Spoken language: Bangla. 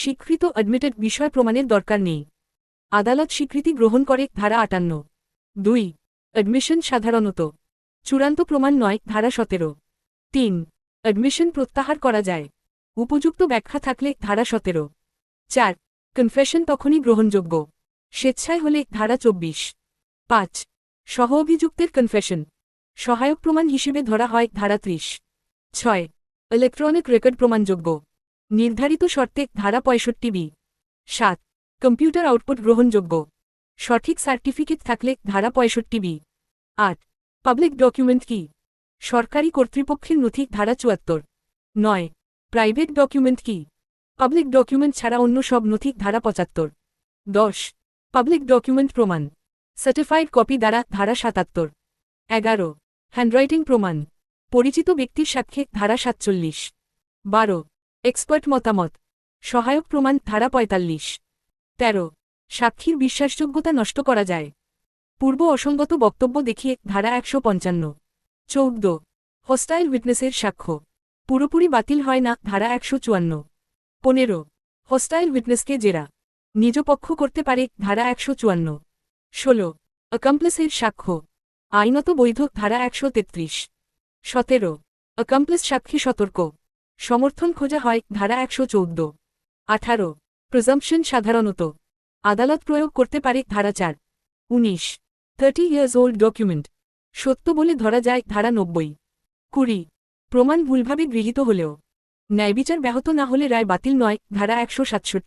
স্বীকৃত অ্যাডমিটেড বিষয় প্রমাণের দরকার নেই। আদালত স্বীকৃতি গ্রহণ করে ধারা আটান্ন। দুই অ্যাডমিশন সাধারণত। চূড়ান্ত প্রমাণ নয়, ধারা সতেরো। তিন অ্যাডমিশন প্রত্যাহার করা যায়। উপযুক্ত ব্যাখ্যা থাকলে ধারা সতেরো। চার কনফেশন তখনই গ্রহণযোগ্য। স্বেচ্ছায় হলে ধারা চব্বিশ। পাঁচ সহ অভিযুক্তের কনফেশন সহায়ক প্রমাণ হিসেবে ধরা হয় ধারা ত্রিশ। ছয় ইলেকট্রনিক রেকর্ড প্রমাণযোগ্য। নির্ধারিত শর্তে ধারা পঁয়ষট্টি বি। সাত। কম্পিউটার আউটপুট গ্রহণযোগ্য। সঠিক সার্টিফিকেট থাকলে ধারা পঁয়ষট্টি বি। আট। পাবলিক ডকুমেন্ট কি? সরকারি কর্তৃপক্ষের নথি ধারা চুয়াত্তর। নয়। প্রাইভেট ডকুমেন্ট কি? পাবলিক ডকুমেন্ট ছাড়া অন্য সব নথি ধারা পঁচাত্তর। দশ। পাবলিক ডকুমেন্ট প্রমাণ। সার্টিফাইড কপি দ্বারা ধারা সাতাত্তর। এগারো। হ্যান্ডরাইটিং প্রমাণ। পরিচিত ব্যক্তির সাক্ষ্যে ধারা সাতচল্লিশ। বারো। এক্সপার্ট মতামত। সহায়ক প্রমাণ ধারা পঁয়তাল্লিশ। তেরো। সাক্ষীর বিশ্বাসযোগ্যতা নষ্ট করা যায়। পূর্ব অসঙ্গত বক্তব্য দেখিয়ে ধারা একশো পঞ্চান্ন। চৌদ্দ। হোস্টাইল উইটনেসের সাক্ষ্য। পুরোপুরি বাতিল হয় না ধারা একশো চুয়ান্ন। পনেরো। হোস্টাইল উইটনেসকে জেরা। নিজ পক্ষ করতে পারে ধারা একশো চুয়ান্ন। ষোলো। অ্যাকাম্প্লেসের সাক্ষ্য। আইনত বৈধ ধারা একশো তেত্রিশ। সতেরো। অ্যাকাম্প্লেস সাক্ষী সতর্ক। সমর্থন খোঁজা হয় ধারা একশো চৌদ্দ। আঠারো। প্রিজাম্পশন সাধারণত। আদালত প্রয়োগ করতে পারে ধারা চার। উনিশ। থার্টি ইয়ার্স ওল্ড ডকুমেন্ট সত্য বলে ধরা যায় ধারা নব্বই। কুড়ি। প্রমাণ ভুলভাবে গৃহীত হলেও। ন্যায়বিচার ব্যাহত না হলে রায় বাতিল নয় ধারা একশো সাতষট্টি।